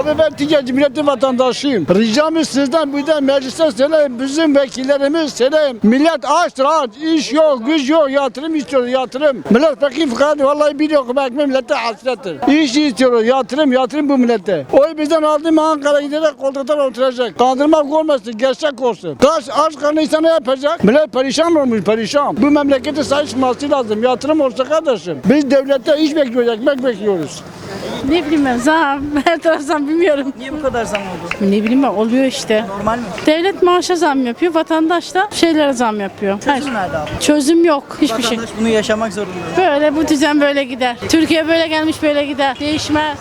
Abi ben Türkiye Cumhuriyeti vatandaşıyım. Ricamı sizden bir de meclise söyleyin. Bizim vekillerimiz söyleyin. Millet açtır aç. İş yok, güç yok. Yatırım istiyor, yatırım. Millet fakir fukara vallahi bir yok. Ekmek millete hasrettir. İş istiyor, yatırım, yatırım bu millete. Oy bizden aldım Ankara'ya giderek koltuktan oturacak. Kandırmak olmasın, gerçek olsun. Kaç aç karnı insan ne yapacak? Millet perişan olmuş, perişan. Bu memlekete sahip çıkması lazım. Yatırım olsa kardeşim. Biz devlette iş bekliyoruz, ekmek bekliyoruz. Ne bileyim ben zam, her taraf zam bilmiyorum. Niye bu kadar zam oldu? Ne bileyim ben oluyor işte. Normal mi? Devlet maaşa zam yapıyor, vatandaş da şeylere zam yapıyor. Her- Çözüm nerede abi? Çözüm yok, hiçbir şey. Vatandaş bunu yaşamak zorunda. Böyle bu düzen böyle gider. Türkiye böyle gelmiş böyle gider. Değişmez.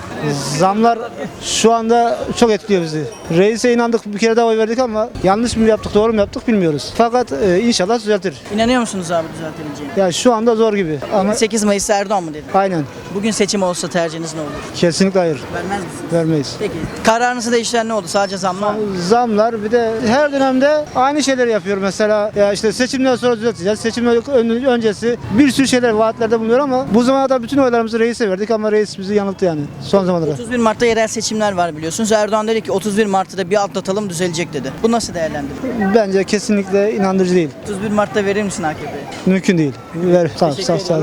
Zamlar şu anda çok etkiliyor bizi. Reise inandık bir kere daha oy verdik ama yanlış mı yaptık doğru mu yaptık bilmiyoruz. Fakat e, inşallah düzeltir. İnanıyor musunuz abi düzeltebileceğine? Yani şu anda zor gibi ama 8 Mayıs Erdoğan mı dedi? aynen Bugün seçim olsa tercihiniz ne olur? kesinlikle hayır Vermez misiniz? vermeyiz. Peki kararınızı değiştiren ne oldu? Sadece zamlar mı? Zamlar bir de her dönemde aynı şeyleri yapıyor mesela ya işte seçimden sonra düzelteceğiz. Seçimden ön- öncesi bir sürü şeyler vaatlerde bulunuyor ama bu zamana kadar bütün oylarımızı reise verdik ama reis bizi yanılttı yani son zamanlarda. 31 Mart'ta yerel seçimler var biliyorsunuz. Erdoğan dedi ki 31 Mart'ta da bir atlatalım düzelecek dedi. Bu nasıl değerlendirilir? Bence kesinlikle inandırıcı değil. 31 Mart'ta verir misin AKP'ye? Mümkün değil. Ver, sağ, sağ, sağ, sağ.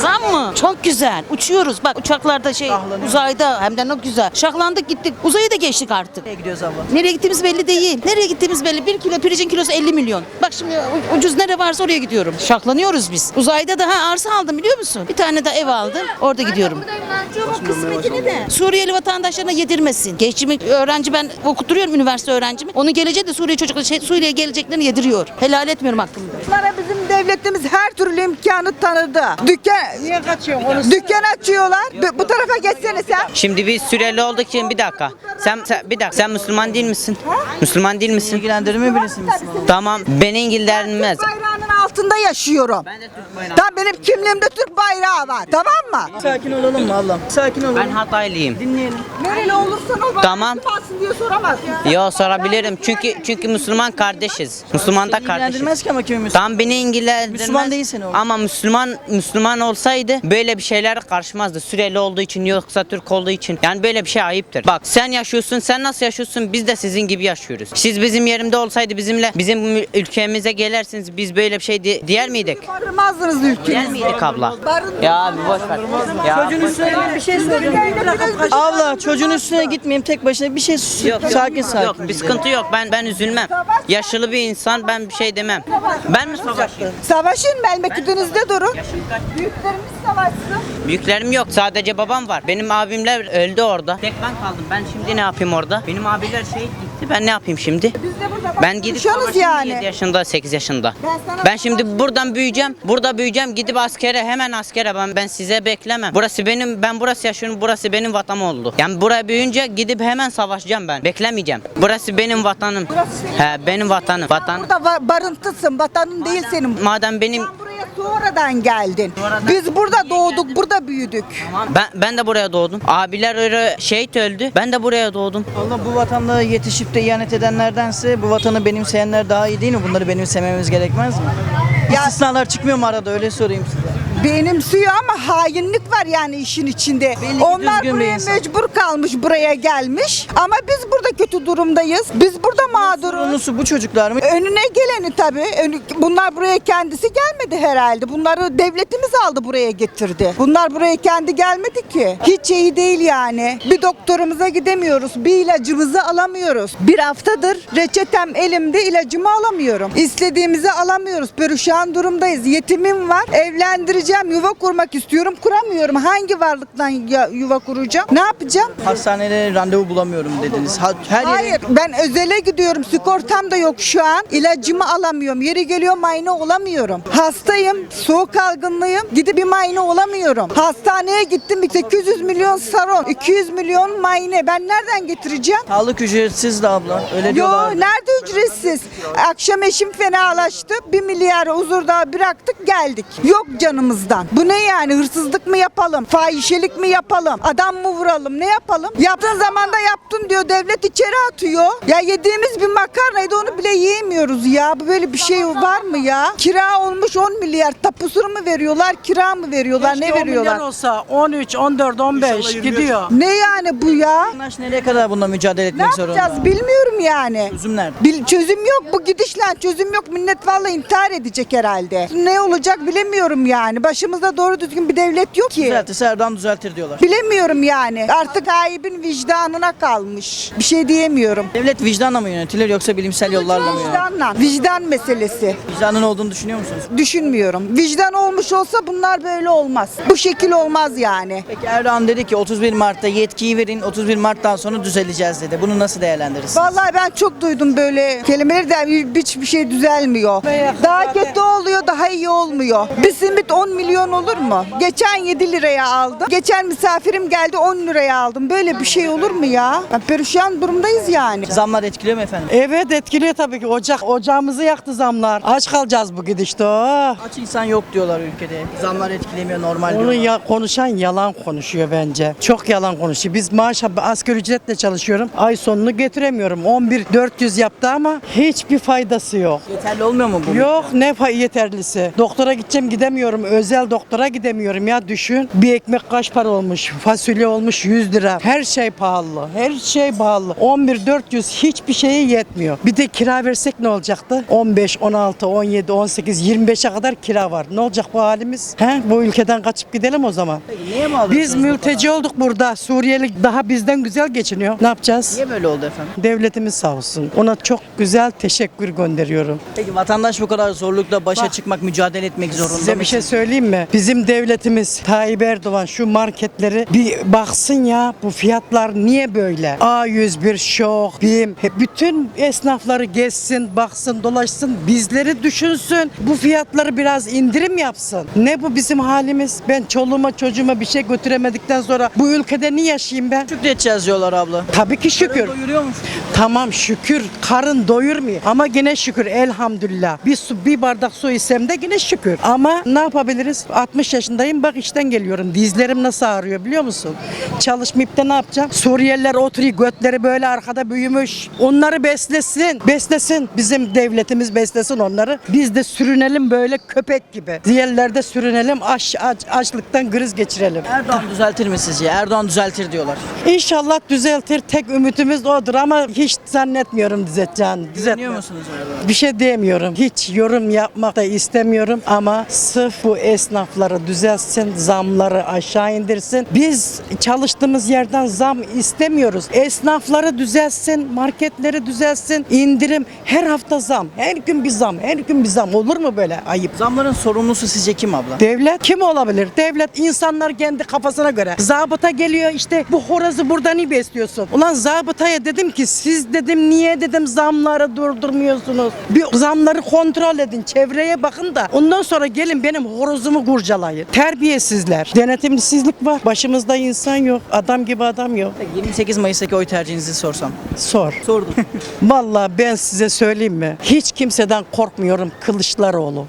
Zam mı? Çok güzel. Uçuyoruz. Bak uçaklarda şey Şahlanıyor. uzayda hem de ne güzel. Şahlandık gittik. Uzayı da geçtik artık. Nereye gidiyoruz abla? Nereye gittiğimiz belli değil. Nereye gittiğimiz belli. Bir kilo pirincin kilosu 50 milyon. Bak şimdi u- ucuz nere varsa oraya gidiyorum. Şaklanıyoruz biz. Uzayda da ha arsa aldım biliyor musun? Bir tane de ev aldım. Orada gidiyorum. kısmetini de Suriyeli vatandaşlarına yedirmesin. Geçimi öğrenci ben okutturuyorum üniversite öğrencimi. Onun geleceği de Suriye çocukları şey, Suriye geleceklerini yediriyor. Helal etmiyorum hakkımı. Bunlara bizim devletimiz her türlü imkanı tanıdı. Dükkan Niye kaçıyorsun? Dükkan açıyorlar. Bu- Bu tarafa geçsene sen. Şimdi biz süreli olduk için bir dakika. Sen, sen- bir dakika sen Müslüman değil misin? Müslüman değil misin? İlgilendirme birisi misin? Tamam beni ilgilenmez. Türk bayrağının altında yaşıyorum. Ben de Türk bayrağı. Tamam benim kimliğimde Türk bayrağı var. Tamam mı? Sakin olalım mı ablam? Sakin olalım. Ben Hataylıyım. Dinleyelim. Nereli ol. bana Tamam. kim alsın diye soramaz. Yo sorabilirim çünkü çünkü Müslüman kardeşiz. Müslüman da Seni kardeşiz. ilgilendirmez ki ama kimin Müslüman? Tam beni ilgilendirmez. Müslüman değilsin oğlum. Ama Müslüman Müslüman olsaydı böyle bir şeyler karşımazdı. Süreli olduğu için yoksa Türk olduğu için. Yani böyle bir şey ayıptır. Bak sen yaşıyorsun, sen nasıl yaşıyorsun? Biz de sizin gibi yaşıyoruz. Siz bizim yerimde olsaydı bizimle bizim ülkemize gelirsiniz biz böyle bir şey di- diyer miydik? Barınmazdınız Diyer ülkenizi. miydik abla? Ya abi boş ver. Ya Çocuğun üstüne bir şey söyleyeyim. Abla çocuğun üstüne gitmeyeyim tek başına bir şey sus. Yok, yok, sakin sakin. Yok bir sıkıntı yok. Ben ben üzülmem. Yaşlı bir insan ben bir şey demem. Ben mi savaşayım? Savaşın memleketinizde durun. Büyüklerimiz savaşsın. Büyüklerim yok. Sadece babam var. Benim abimler öldü orada. Tek ben kaldım. Ben şimdi ne yapayım orada? Benim abiler şehit gitti. Ben ne yapayım şimdi? Biz de burada bak, Ben gidip konuşuyoruz savaşayım yani. 7 yaşında, 8 yaşında. Ben sana- Ben şimdi buradan büyüyeceğim. Burada büyüyeceğim. Gidip askere hemen askere ben ben size beklemem. Burası benim ben burası yaşıyorum. Burası benim vatanım oldu. Yani buraya büyüyünce gidip hemen savaşacağım ben. Beklemeyeceğim. Burası benim vatanım. He benim vatanım. Vatan. Burada va- barıntısın. Vatanın değil senin. Madem benim Sonradan geldin. Biz burada doğduk, burada büyüdük. ben ben de buraya doğdum. Abiler öyle şehit öldü. Ben de buraya doğdum. Allah bu vatanda yetişip de ihanet edenlerdense bu vatanı benimseyenler daha iyi değil mi? Bunları benimsememiz gerekmez mi? Ya- İstisnalar çıkmıyor mu arada öyle sorayım size. Benimsiyor ama hainlik var yani işin içinde. Belli Onlar buraya insan. mecbur kalmış, buraya gelmiş. Ama biz burada kötü durumdayız. Biz burada mağduruz. Konusu bu çocuklar mı? Önüne geleni tabii. Önü- Bunlar buraya kendisi gelmedi herhalde. Bunları devletimiz aldı buraya getirdi. Bunlar buraya kendi gelmedi ki. Hiç iyi değil yani. Bir doktorumuza gidemiyoruz. Bir ilacımızı alamıyoruz. Bir haftadır reçetem elimde ilacımı alamıyorum. İstediğimizi alamıyoruz. Perişan durumdayız. Yetimim var. Evlendireceğim. Yuva kurmak istiyorum. Kuramıyorum. Hangi varlıktan ya- yuva kuracağım? Ne yapacağım? Hastanede randevu bulamıyorum dediniz. Ha- Her yere- Hayır ben özele gidiyorum. Sigortam da yok şu an. İlacımı alamıyorum. Yeri geliyor mayne olamıyorum. Hastayım. Soğuk algınlığıyım. Gidip bir mayne olamıyorum. Hastaneye gittim. 800 milyon saron. 200 milyon mayne. Ben nereden getireceğim? Sağlık ücretsiz de abla. Öyle Yo diyorlar. nerede ücretsiz? Akşam eşim fenalaştı. Bir milyar huzurda bıraktık geldik. Yok canımız mallarımızdan. Bu ne yani hırsızlık mı yapalım? Fahişelik mi yapalım? Adam mı vuralım? Ne yapalım? Yaptığın zaman da yaptın diyor. Devlet içeri atıyor. Ya yediğimiz bir makarnaydı onu bile yiyemiyoruz ya. Bu böyle bir şey var mı ya? Kira olmuş 10 milyar. Tapusunu mu veriyorlar? Kira mı veriyorlar? Keşke ne 10 milyar veriyorlar? olsa 13, 14, 15 gidiyor. Ne yani bu ya? Vatandaş nereye kadar bununla mücadele Ne etmek zorunda? yapacağız bilmiyorum yani. Çözüm nerede? Bil, çözüm yok bu gidişle çözüm yok. Millet vallahi intihar edecek herhalde. Ne olacak bilemiyorum yani. Başımızda doğru düzgün bir devlet yok ki. Düzeltirse Erdoğan düzeltir diyorlar. Bilemiyorum yani. Artık sahibin vicdanına kalmış. Bir şey diyemiyorum. Devlet vicdanla mı yönetilir yoksa bilimsel yollarla mı yönetilir? Vicdanla. Vicdan meselesi. Vicdanın olduğunu düşünüyor musunuz? Düşünmüyorum. Vicdan olmuş olsa bunlar böyle olmaz. Bu şekil olmaz yani. Peki Erdoğan dedi ki 31 Mart'ta yetkiyi verin 31 Mart'tan sonra düzeleceğiz dedi. Bunu nasıl değerlendirirsiniz? Vallahi ben çok duydum böyle kelimeleri de hiçbir şey düzelmiyor. Daha kötü oluyor, daha iyi olmuyor. Bir simit 10 milyon olur mu? Geçen 7 liraya aldım. Geçen misafirim geldi 10 liraya aldım. Böyle bir şey olur mu ya? Ben perişan durumdayız yani. Zamlar etkiliyor mu efendim? Evet etkiliyor tabii ki. Ocak ocağımızı yaktı zamlar. Aç kalacağız bu gidişte. Oh. Aç insan yok diyorlar ülkede. Zamlar etkilemiyor normal Onu diyorlar. ya, konuşan yalan konuşuyor bence. Çok yalan konuşuyor. Biz maaş asgari ücretle çalışıyorum. Ay sonunu getiremiyorum. 11 400 yaptı ama hiçbir faydası yok. Yeterli olmuyor mu bu? Yok ne fa- yeterlisi. Doktora gideceğim gidemiyorum. Özel doktora gidemiyorum ya düşün. Bir ekmek kaç para olmuş? Fasulye olmuş 100 lira. Her şey pahalı. Her şey pahalı. 11 400 hiçbir şeye yetmiyor. Bir de kira versek ne olacaktı? 15, 16, 17, 18, 25'e kadar kira var. Ne olacak bu halimiz? He? Bu ülkeden kaçıp gidelim o zaman. Peki niye mi Biz mülteci olduk burada. Suriyeli daha bizden güzel geçiniyor. Ne yapacağız? Niye böyle oldu efendim? Devletimiz sağ olsun. Ona çok güzel teşekkür gönderiyorum. Peki vatandaş bu kadar zorlukla başa Bak. çıkmak, mücadele etmek zorunda Size mı? bir şey söyleyeyim mi? Bizim devletimiz Tayyip Erdoğan şu marketleri bir baksın ya bu fiyatlar niye böyle? A101, Şok, BİM bütün esnafları gezsin, baksın, dolaşsın, bizleri düşünsün. Bu fiyatları biraz indirim yapsın. Ne bu bizim halimiz? Ben çoluğuma çocuğuma bir şey götüremedikten sonra bu ülkede niye yaşayayım ben? Şükredeceğiz diyorlar abla. Tabii ki şükür. Doyuruyor mu? Tamam şükür karın doyurmuyor ama yine şükür elhamdülillah. Bir su bir bardak su içsem de yine şükür. Ama ne yapabiliriz? 60 yaşındayım bak işten geliyorum. Dizlerim nasıl ağrıyor biliyor musun? Çalışmayıp da ne yapacağım? Suriyeliler oturuyor götleri böyle arkada büyümüş. Onları beslesin. Beslesin. Bizim devletimiz beslesin onları. Biz de sürünelim böyle köpek gibi. Diğerler de sürünelim aç, aç, açlıktan kriz geçirelim. Erdoğan düzeltir mi sizce? Erdoğan düzeltir diyorlar. İnşallah düzeltir. Tek ümidimiz odur ama hiç zannetmiyorum düzelteceğini. Düzeltmez. musunuz Erdoğan'a? Bir şey diyemiyorum. Hiç yorum yapmak da istemiyorum ama sırf bu esnafları düzeltsin, zamları aşağı indirsin. Biz çalıştığımız yerden zam istemiyoruz. Esnafları düzeltsin, marketleri düzeltsin, indirim. Her hafta zam, her gün bir zam, her gün bir zam. Olur mu böyle? Ayıp. Zamların sorumlusu sizce kim abla? Devlet kim olabilir? Devlet insanlar kendi kafasına göre. Zabıta geliyor işte bu horozu buradan iyi besliyorsun. Ulan zabıtaya dedim ki siz dedim niye dedim zamları durdurmuyorsunuz? Bir zamları kontrol edin. Çevreye bakın da ondan sonra gelin benim horozumu kurcalayın. Terbiyesizler. Denetimsizlik var. Başımızda insan yok. Adam gibi adam yok. Peki 28 Mayıs'taki oy tercihinizi sorsam. Sor. Sordum. Vallahi ben size söyleyeyim mi? Hiç kimseden korkmuyorum Kılıçdaroğlu.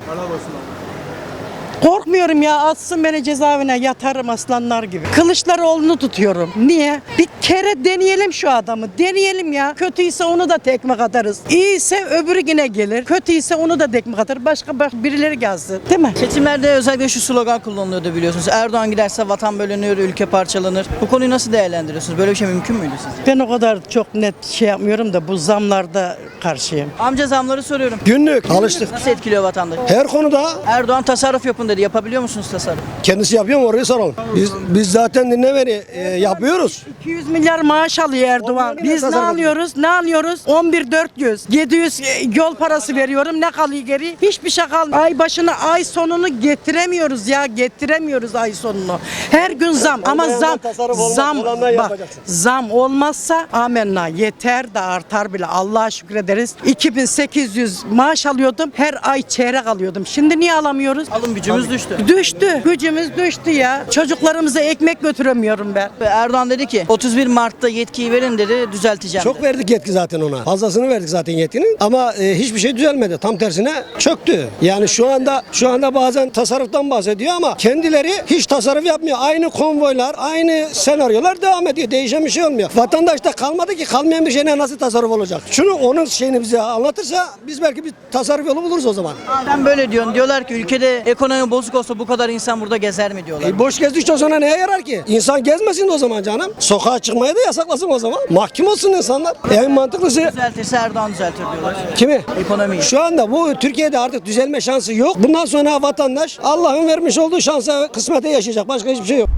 Korkmuyorum ya atsın beni cezaevine yatarım aslanlar gibi. Kılıçdaroğlu'nu tutuyorum. Niye? Bir kere deneyelim şu adamı. Deneyelim ya. Kötüyse onu da tekme atarız. İyiyse öbürü yine gelir. Kötüyse onu da tekme atar. Başka bak birileri gelsin. Değil mi? Seçimlerde özellikle şu slogan kullanılıyordu biliyorsunuz. Erdoğan giderse vatan bölünür, ülke parçalanır. Bu konuyu nasıl değerlendiriyorsunuz? Böyle bir şey mümkün müydü sizce? Ben o kadar çok net şey yapmıyorum da bu zamlarda karşıyım. Amca zamları soruyorum. Günlük alıştık. Nasıl etkiliyor vatandaşı? Her konuda Erdoğan tasarruf yapın dedi. Yapabiliyor musunuz tasarruf? kendisi yapıyor mu orayı soralım. Biz biz zaten dinlemeni e, yapıyoruz. 200 milyar maaş alıyor Erdoğan. Biz ne alıyoruz? Ne alıyoruz? 11 400. 700 e, yol parası veriyorum. Ne kalıyor geri? Hiçbir şey kalmıyor. Ay başına ay sonunu getiremiyoruz ya. Getiremiyoruz ay sonunu. Her gün zam ama Olmayandan zam tasarruf olmaz, zam olandan bak yapacaksın. zam olmazsa amenna yeter de artar bile. Allah'a şükrederiz. 2800 maaş alıyordum. Her ay çeyrek alıyordum. Şimdi niye alamıyoruz? Alım gücümüz Gücümüz düştü. Düştü. Gücümüz düştü ya. Çocuklarımıza ekmek götüremiyorum ben. Erdoğan dedi ki 31 Mart'ta yetkiyi verin dedi düzelteceğim. Çok dedi. verdik yetki zaten ona. Fazlasını verdik zaten yetkinin ama e, hiçbir şey düzelmedi. Tam tersine çöktü. Yani şu anda şu anda bazen tasarruftan bahsediyor ama kendileri hiç tasarruf yapmıyor. Aynı konvoylar, aynı senaryolar devam ediyor. Değişen bir şey olmuyor. Vatandaş da kalmadı ki kalmayan bir şeyine nasıl tasarruf olacak? Şunu onun şeyini bize anlatırsa biz belki bir tasarruf yolu buluruz o zaman. Madem böyle diyorsun diyorlar ki ülkede ekonomi bozuk olsa bu kadar insan burada gezer mi diyorlar. E, boş gezdikçe sonra neye yarar ki? İnsan gezmesin o zaman canım. Sokağa çıkmayı da yasaklasın o zaman. Mahkum olsun insanlar. En mantıklısı Düzeltirse Erdoğan düzeltir diyorlar. kimi? Ekonomiyi. Şu anda bu Türkiye'de artık düzelme şansı yok. Bundan sonra vatandaş Allah'ın vermiş olduğu şansa kısmete yaşayacak. Başka hiçbir şey yok.